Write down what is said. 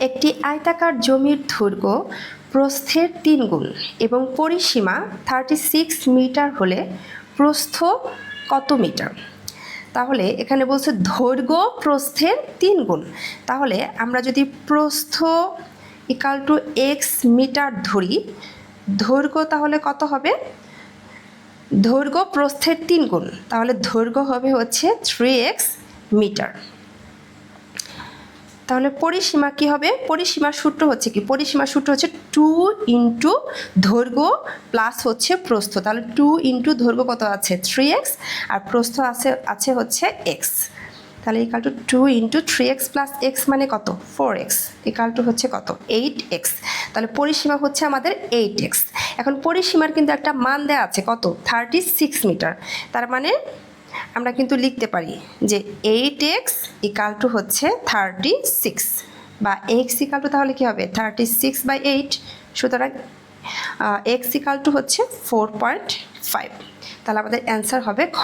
একটি আয়তাকার জমির দৈর্ঘ্য প্রস্থের তিন গুণ এবং পরিসীমা থার্টি সিক্স মিটার হলে প্রস্থ কত মিটার? তাহলে এখানে বলছে দৈর্ঘ্য, প্রস্থের তিন গুণ। তাহলে আমরা যদি প্রস্থ ইকাল টু এক্স মিটার ধরি, দৈর্ঘ্য তাহলে কত হবে? দৈর্ঘ্য, প্রস্থের তিন গুণ। তাহলে দৈর্ঘ্য হবে হচ্ছে থ্রি এক্স মিটার। তাহলে পরিসীমা কি হবে? পরিসীমার সূত্র হচ্ছে কি? পরিসীমার সূত্র হচ্ছে টু ইন্টু দৈর্ঘ্য প্লাস হচ্ছে প্রস্থ। তাহলে টু ইন্টু দৈর্ঘ্য কত আছে? থ্রি এক্স আর প্রস্থ আছে আছে হচ্ছে এক্স তাহলে equal to two into three x plus x মানে কত? ফোর এক্স ইকাল টু হচ্ছে কত? এইট এক্স তাহলে পরিসীমা হচ্ছে আমাদের এইট এক্স এখন পরিসীমার কিন্তু একটা মান দেওয়া আছে। কত? থার্টি সিক্স মিটার তার মানে আমরা কিন্তু লিখতে পারি যে এইট এক্স ইকাল টু হচ্ছে থার্টি সিক্স বা এক্স ইকাল টু তাহলে কী হবে? থার্টি সিক্স বাই এইট সুতরাং এক্স ইকাল টু হচ্ছে ফোর পয়েন্ট ফাইভ তাহলে আমাদের অ্যান্সার হবে খ।